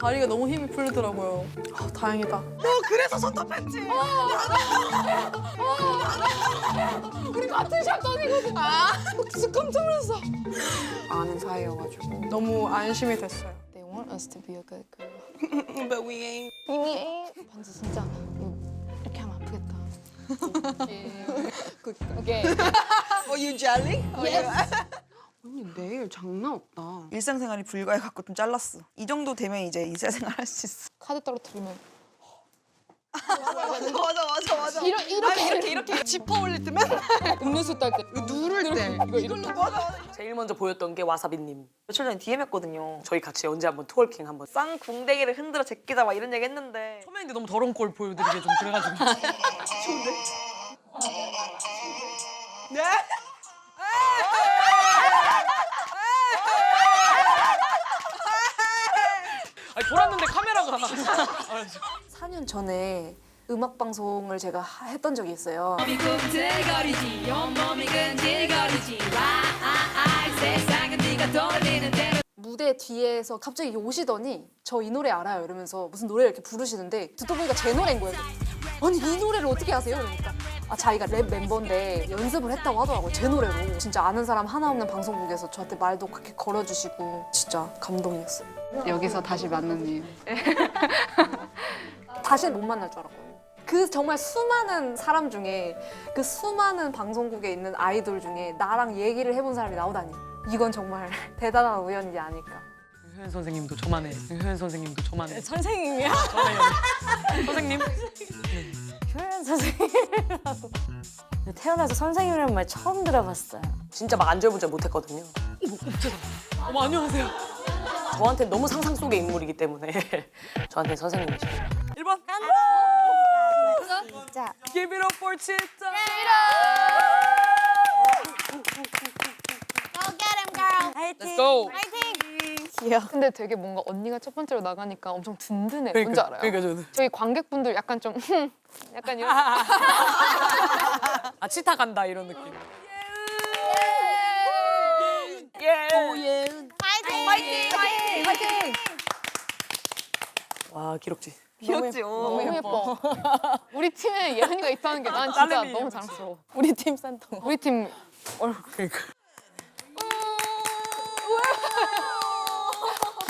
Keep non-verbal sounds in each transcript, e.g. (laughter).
다리가 너무 힘이 풀리더라고요. 아, 다행이다. 너 그래서 손톱했지. 우리 같은 샵단이거든. 아, 진짜 깜짝 놀랐어. 아는 사이여가지고 너무 안심이 됐어요. They want us to be a good girl. (laughs) But we ain't. 이미 반지 진짜 이렇게 하면 아프겠다. (laughs) 오케이. (laughs) Oh, you jelly? (laughs) 언니 내일 장난 없다. 일상생활이 불가해갖고 좀 잘랐어. 이 정도 되면 이제 일상생활 할 수 있어. 카드 떨어뜨리면 (laughs) 맞아 맞아 맞아. 이러, 이렇게 이렇게 이렇게 짚어 올릴 때면 음료수 딸 때. 누를 때 이거 이렇게. 제일 먼저 보였던 게 와사비님. 며칠 전에 DM 했거든요. 저희 같이 언제 한번 트월킹 한번. 쌍 궁뎅이를 흔들어 제끼다 막 이런 얘기 했는데 초면인데 너무 더러운 꼴 보여드리게 좀 그래가지고. 네? 아니 돌았는데 카메라가. 4년 전에 음악 방송을 제가 하- 했던 적이 있어요. 꿈틀거리지 온몸이 근질거리지 와 세상은 네가 돌리는 대로 무대 뒤에서 갑자기 오시더니 저 이 노래 알아요 이러면서 무슨 노래를 이렇게 부르시는데 듣다 보니까 제 노래인 거예요. 아니 이 노래를 어떻게 아세요? 그러니까 아 자기가 랩 멤버인데 연습을 했다고 하더라고요. 제 노래로. 진짜 아는 사람 하나 없는 방송국에서 저한테 말도 그렇게 걸어주시고 진짜 감동이었어요. 여기서 다시 만난 일. (laughs) 다시는 못 만날 줄 알았거든요. 그 정말 수많은 사람 중에 그 수많은 방송국에 있는 아이돌 중에 나랑 얘기를 해본 사람이 나오다니 이건 정말 (laughs) 대단한 우연이지 아닐까. 효연 선생님도 저만해. 효연 선생님도 저만해. 선생님이야? 저만해요. 선생님. 효연 (laughs) 선생님이라고. 태어나서 선생님이라는 말 처음 들어봤어요. 진짜 막 안절부절 못했거든요. 어머 안녕하세요. 저한테 너무 상상 속의 인물이기 때문에 (laughs) 저한테 선생님이죠. 1번. 자, Give it up for 치타. Let's go. 귀여워. 근데 되게 뭔가 언니가 첫 번째로 나가니까 엄청 든든해. 뭔지 그러니까, 알아요? 그러니까 저는. 저희 관객분들 약간 좀 (laughs) 약간 이런 아 치타 간다 이런 느낌. 예. 와 기록지. 귀엽지? 오. 너무 예뻐. (laughs) 우리 팀에 예은이가 있다는 게 난 진짜 딸내미 너무 자랑스러워. 우리 팀 산통. 우리 팀 그러니까.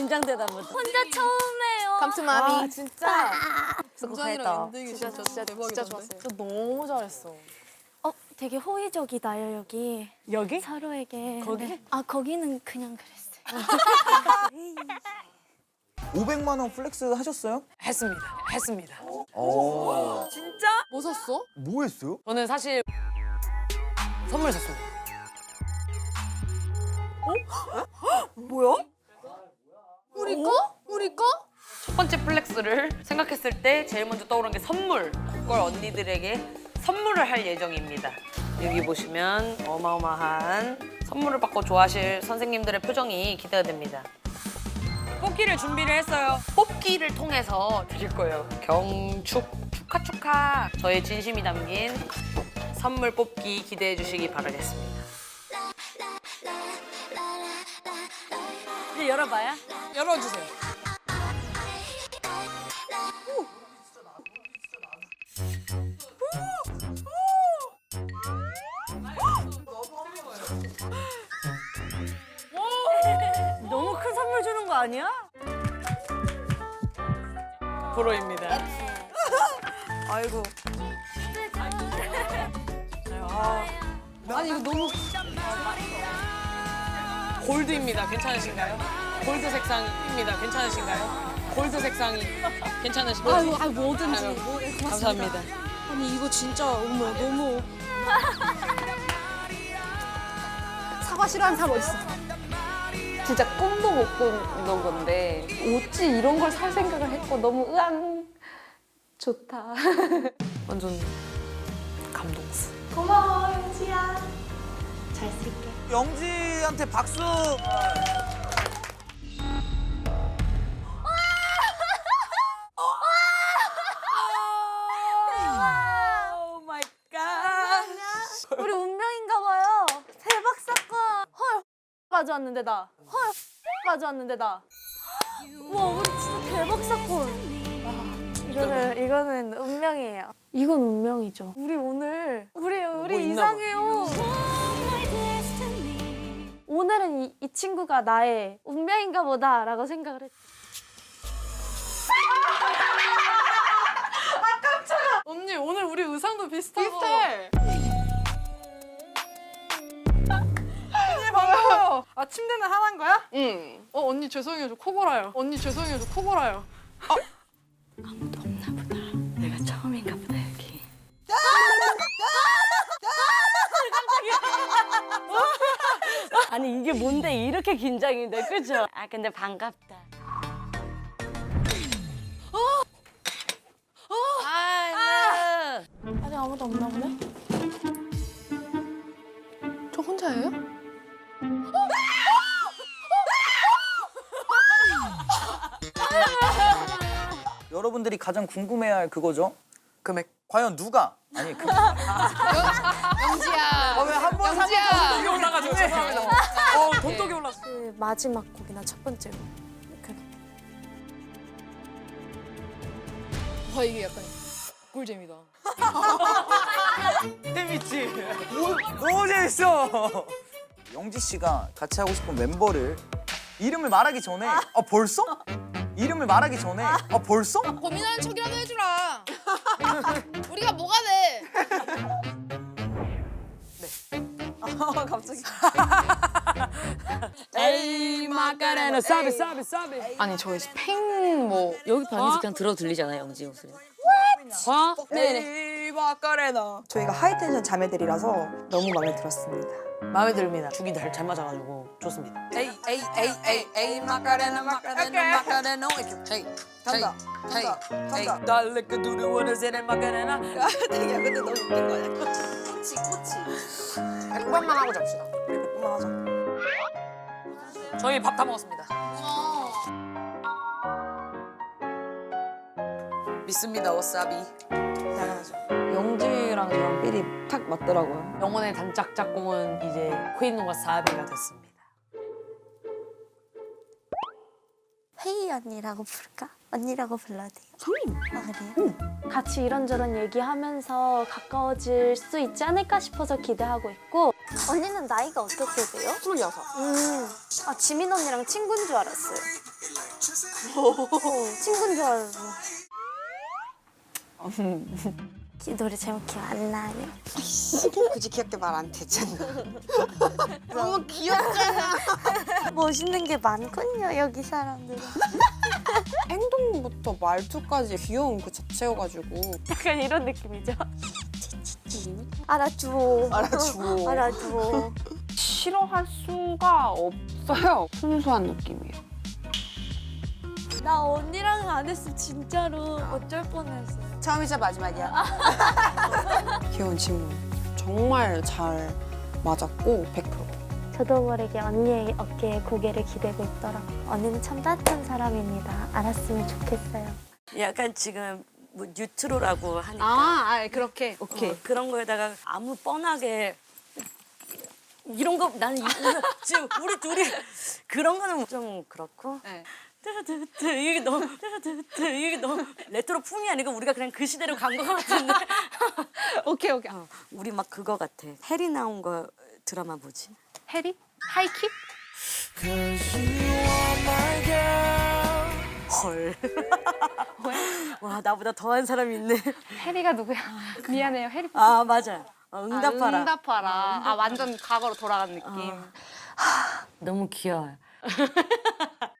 긴장되다 보다. 혼자 처음에요. 감투마미. 아, 진짜. 정장이랑 진짜 진짜 진짜 좋았어요. 진짜 너무 잘했어. 어, 되게 호의적이다요 여기 여기? 서로에게. 거기? 네. 아 거기는 그냥 그랬어요. (laughs) 500만 원 플렉스 하셨어요? 했습니다. 했습니다. 어. 뭐 샀어? 뭐 했어요? 저는 사실 선물 샀어요. 우리 거? 우리 거? 첫 번째 플렉스를 생각했을 때 제일 먼저 떠오른 게 선물. 그걸 언니들에게 선물을 할 예정입니다. 여기 보시면 어마어마한 선물을 받고 좋아하실 선생님들의 표정이 기대가 됩니다. 뽑기를 준비를 했어요. 뽑기를 통해서 드릴 거예요. 경축 축하 축하. 저의 진심이 담긴 선물 뽑기 기대해 주시기 바라겠습니다. 이제 열어봐요. 열어주세요. 너무 큰 선물 주는 거 아니야? 프로입니다. 아이고. 아니 이거 너무 골드입니다. 괜찮으신가요? 골드 색상입니다. 괜찮으신가요? 골드 색상이 괜찮으신가요? 아유, 아 뭐든지. 아유, 뭐, 고맙습니다. 감사합니다. 아니 이거 진짜 어머 너무 사과 싫어하는 사람 어딨어? 진짜 꿈도 못 꾸던 건데 어찌 이런 걸 살 생각을 했고 너무 으앙 좋다. (laughs) 완전 감동스. 고마워 영지야. 잘 쓸게. 영지한테 박수. 가져왔는데 나. 헐 가져왔는데 나. 와 우리 진짜 대박 사건. 이거는 이거는 운명이에요. 이건 운명이죠. 우리 오늘 우리 우리 뭐 있나 봐. 이상해요. 오늘은 이, 이 친구가 나의 운명인가 보다라고 생각을 했. 언니 오늘 우리 의상도 비슷하고. 비슷해. 아 침대는 하나인 거야? 응. 어 언니 죄송해요 저 코 골아요. 언니 죄송해요 저 코 골아요. 아무도 없나 보다. 내가 처음인가 보다 여기. (laughs) 아니 이게 뭔데 이렇게 긴장이 돼, 그죠? 아 근데 반갑다. 아, 아직 아무도 없나 보네. 저 혼자예요? 여러분들이 가장 궁금해할 그거죠? 금액. 과연 누가? 아니 그 영지야. 왜한 번 사면. 더 올라가죠. 죄송합니다. 어, 돈독이 올랐어. 그 마지막 곡이나 첫 번째 곡. 그와 이게 약간 꿀잼이다. (laughs) 재밌지? 너무 재밌어. 영지 씨가 같이 하고 싶은 멤버를 이름을 말하기 전에 아 벌써? 이름을 말하기 전에 아 벌써? 고민하는 척이라도 해주라. (laughs) 우리가 뭐가 돼? (laughs) 갑자기. (laughs) 에이 마카레나 사비 사비 사비. 아니 저희 스팽 뭐 여기 방에서 그냥 들어 들리잖아요, 영지 목소리. 어? 에이 마카레나. 저희가 하이텐션 자매들이라서 너무 마음에 들었습니다. 마음에 듭니다. 죽이 잘, 잘 맞아가지고 좋습니다. 에이 에이 에이 에이 에이 마카레나 마카레나 마카레나 에이 간다 간다 간다. 달래 그 두루 원하세는 마카레나. 되게 근데 너무 웃긴 거 아니야? 코치 코치. 백반만 하고 잡시다. 맞아. 저희 밥 다 먹었습니다. 믿습니다, 워사비. 영지랑 저랑 삘이 탁 맞더라고요. 영혼의 단짝 짝꿍은 이제 코인노가 사비가 됐습니다. 언니라고 부를까? 언니라고 불러도 돼요? 성인. 아 그래요? 같이 이런저런 얘기하면서 가까워질 수 있지 않을까 싶어서 기대하고 있고 언니는 나이가 어떻게 돼요? 스물여섯. 음, 아 지민 언니랑 친구인 줄 알았어요. 어, 친구인 줄 알았어. (laughs) 이 노래 제목 기억 안 나요? 굳이 기억도 말안 됐잖아. (laughs) 너무 귀엽잖아. (laughs) 멋있는 게 많군요 여기 사람들. (laughs) 행동부터 말투까지 귀여운 그 자체여가지고 약간 이런 느낌이죠. 알아주오. 알아주오. 알아주오. 싫어할 수가 없어요. 순수한 느낌이에요. 나 언니랑 안 했어 진짜로 어쩔 뻔했어. 처음이자 마지막이야. (laughs) 귀여운 친구. 정말 잘 맞았고 100%. 저도 모르게 언니의 어깨에 고개를 기대고 있더라. 언니는 참 따뜻한 사람입니다. 알았으면 좋겠어요. 약간 지금 뭐 뉴트로라고 하니까 아, 아 그렇게. 오케이. 그런 거에다가 아무 뻔하게 이런 거 나는 이- 이거 지금 우리 둘이 그런 거는 좀 그렇고. 네. 뜨뜨뜨 이게 너무 뜨뜨뜨 이게 너무 레트로 풍이 아니고 우리가 그냥 그 시대로 간거 같은데. 오케이 오케이. 어, 우리 막 그거 같아. 해리 나온 거 드라마 뭐지? 해리? 하이킥? 헐. (laughs) 와 나보다 더한 사람이 있네. 해리가 누구야? 미안해요 해리. 아 맞아. 어, 응답하라. 아, 응답하라. 아 완전 과거로 돌아간 느낌. 너무 귀여워요. (laughs)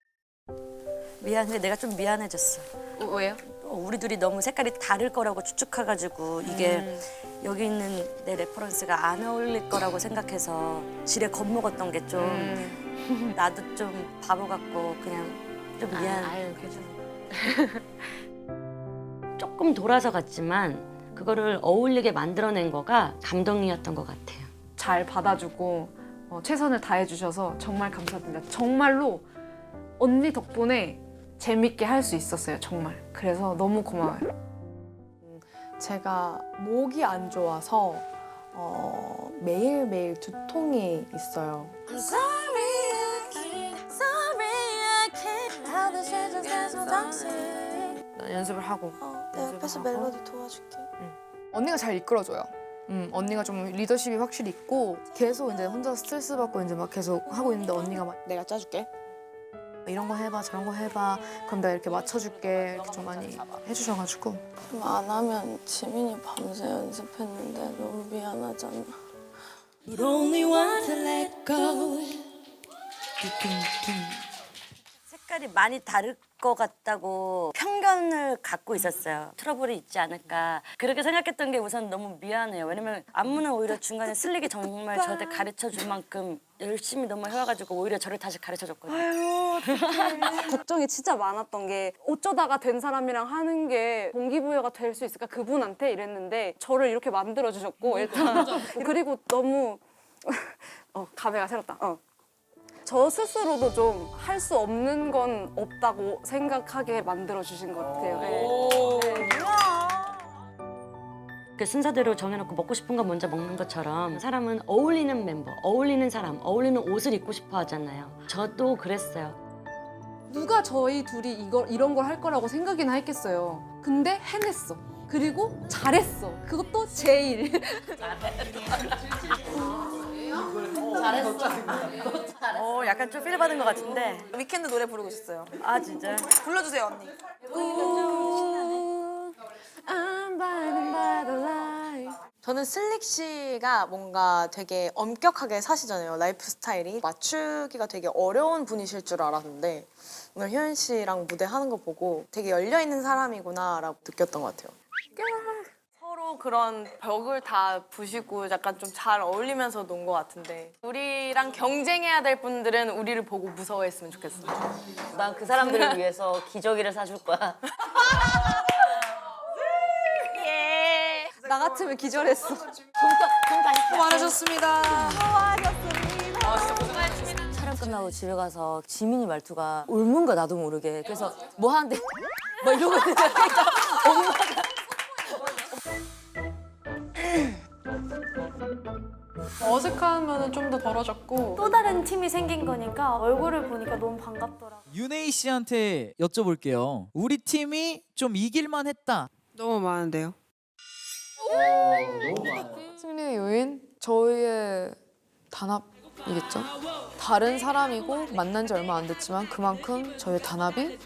미안해, 내가 좀 미안해졌어. 어, 왜요? 어, 우리 둘이 너무 색깔이 다를 거라고 추측해가지고 이게 여기 있는 내 레퍼런스가 안 어울릴 거라고 생각해서 지레 겁먹었던 게좀 음. (laughs) 나도 좀 바보 같고 그냥 좀 미안. 아유 괜찮아. (laughs) 조금 돌아서 갔지만 그거를 어울리게 만들어낸 거가 감동이었던 것 같아요. 잘 받아주고 어, 최선을 다해주셔서 정말 감사드립니다. 정말로 언니 덕분에 재밌게 할 수 있었어요, 정말. 그래서 너무 고마워요. 제가 목이 안 좋아서 어, 매일매일 두통이 있어요. I'm sorry, I can't. Sorry, I can't. How 연습을 하고 어, 내 네, 옆에서 멜로디 도와줄게. 언니가 잘 이끌어줘요. 음, 언니가 좀 리더십이 확실히 있고 계속 이제 혼자 스트레스 받고 이제 막 계속 하고 있는데 언니가 막 내가 짜줄게. 이런 거 해봐 저런 거 해봐 그럼 내가 이렇게 맞춰줄게 이렇게 좀 많이 해주셔가지고 좀안 하면 지민이 밤새 연습했는데 너무 미안하잖아. But only one to let go. 색깔이 많이 다를 것 같다고 편견을 갖고 있었어요. 트러블이 있지 않을까. 그렇게 생각했던 게 우선 너무 미안해요. 왜냐면 안무는 오히려 중간에 슬릭이 정말 저한테 가르쳐 줄 만큼 열심히 너무 해와가지고 오히려 저를 다시 가르쳐 줬거든요. (laughs) 걱정이 진짜 많았던 게 어쩌다가 된 사람이랑 하는 게 동기부여가 될 수 있을까 그분한테 이랬는데 저를 이렇게 만들어 주셨고 일단 그리고 너무 (laughs) 어 감회가 새롭다. 어. 저 스스로도 좀 할 수 없는 건 없다고 생각하게 만들어 주신 것 같아요. 네. 그 순서대로 정해놓고 먹고 싶은 거 먼저 먹는 것처럼 사람은 어울리는 멤버, 어울리는 사람, 어울리는 옷을 입고 싶어 하잖아요. 저도 그랬어요. 누가 저희 둘이 이거 이런 걸 할 거라고 생각이나 했겠어요. 근데 해냈어. 그리고 잘했어. 그것도 제일. 어, 약간 좀 필 받은 것 같은데. 위켄드 노래 부르고 있었어요. 아, 진짜? 불러주세요 언니. 저는 슬릭 씨가 뭔가 되게 엄격하게 사시잖아요. 라이프 스타일이 맞추기가 되게 어려운 분이실 줄 알았는데 오늘 효연 씨랑 무대 하는 거 보고 되게 열려 있는 사람이구나라고 느꼈던 것 같아요. 서로 그런 벽을 다 부시고 약간 좀 잘 어울리면서 논 것 같은데 우리랑 경쟁해야 될 분들은 우리를 보고 무서워했으면 좋겠어요. 난그 사람들을 (laughs) 위해서 기저귀를 사줄 거야. (laughs) 나 같으면 기절했어. 수고하셨습니다. 촬영 끝나고 집에 가서 지민이 말투가 거야 나도 모르게 그래서 뭐 하는데 막 (laughs) 이러고 있는데 엄마가 어색하면 좀더 덜어졌고 또 다른 팀이 생긴 거니까 얼굴을 보니까 너무 반갑더라고. 윤혜희 씨한테 여쭤볼게요. 우리 팀이 좀 이길만 했다. 너무 많은데요. 승리의 요인 저희의 단합이겠죠. 다른 사람이고 만난 지 얼마 안 됐지만 그만큼 저희의 단합이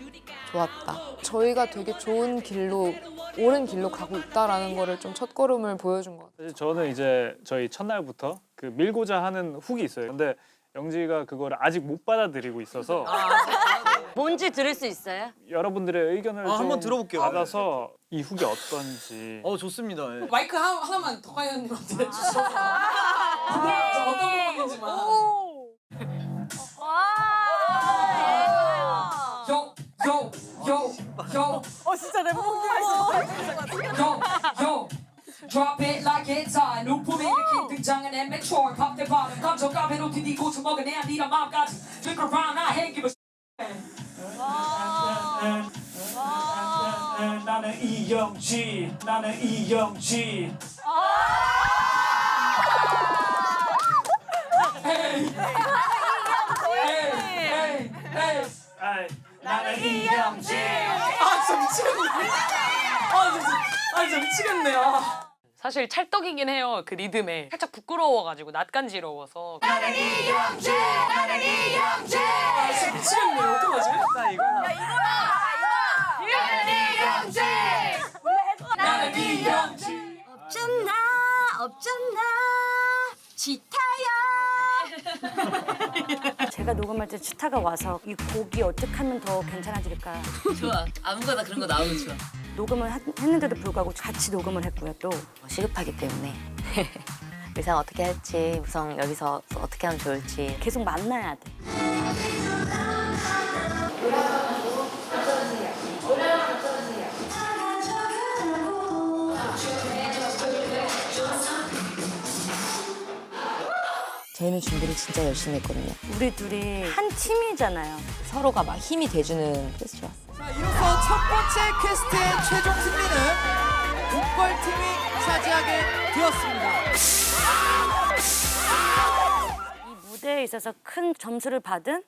좋았다. 저희가 되게 좋은 길로 옳은 길로 가고 있다라는 거를 좀 첫걸음을 보여준 것 같아요. 사실 저는 이제 저희 첫날부터 그 밀고자 하는 훅이 있어요. 근데 영지가 그거를 아직 못 받아들이고 있어서 뭔지 들을 수 있어요? 여러분들의 의견을 아, 좀 한번 들어볼게요. 받아서 이 훅이 어떤지 어 좋습니다. 예. 마이크 하, 하나만 덕가연님한테 주셔서 어떤 부분인지만. Yo, yo, yo, yo. 어 진짜 랩. Drop it like it's hot. 눈품에 이렇게 등장한 immature. Pop the bottom. 감정 가베로 디디고 주먹을 내야 니라 마음까지. Look around, I ain't give a 나는 이영지 나는 이영지. 나는 이영지 아 진짜 미치겠네. 아 진짜, 아 진짜 미치겠네. 아. 사실 찰떡이긴 해요. 그 리듬에 살짝 부끄러워가지고 낯간지러워서. 아 진짜 미치겠네. 어떡하지? 나는 이영지. 없잖아 없잖아 지타야 (laughs) 제가 녹음할 때 지타가 와서 이 곡이 어떻게 하면 더 괜찮아질까 좋아. 아무거나 그런 거 나오면 좋아. 녹음을 하- 했는데도 불구하고 같이 녹음을 했고요 또. 시급하기 때문에. (laughs) 의상 어떻게 할지 우선 여기서 어떻게 하면 좋을지. 계속 만나야 돼. 저희는 준비를 진짜 열심히 했거든요. 우리 둘이 한 팀이잖아요. 서로가 막 힘이 돼주는. 그래서 좋았어요. 첫 번째 퀘스트의 최종 승리는 국벌팀이 차지하게 되었습니다. 이 무대에 있어서 큰 점수를 받은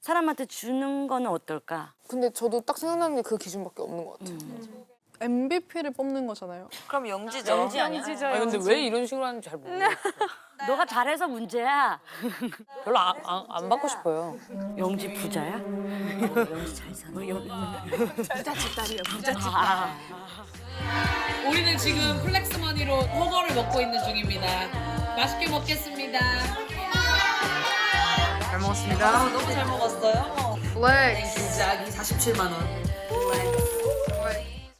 사람한테 주는 거는 어떨까? 근데 저도 딱 생각나는 게 그 기준밖에 없는 것 같아요. MVP를 뽑는 거잖아요. 그럼 영지죠. 영지 아니야? 영지죠, 아니, 근데 영지. 왜 이런 식으로 하는지 잘 모르겠어요. (laughs) 너가 잘해서 문제야. (laughs) 별로 안, 안, 안 받고 싶어요. 영지 부자야? 영지 잘 사는 딸이야 부잣집 딸. 우리는 지금 플렉스머니로 허거를 먹고 있는 중입니다. 맛있게 먹겠습니다. 잘 먹었습니다. 너무 잘 먹었어요. 플렉스. 진짜 47만 원.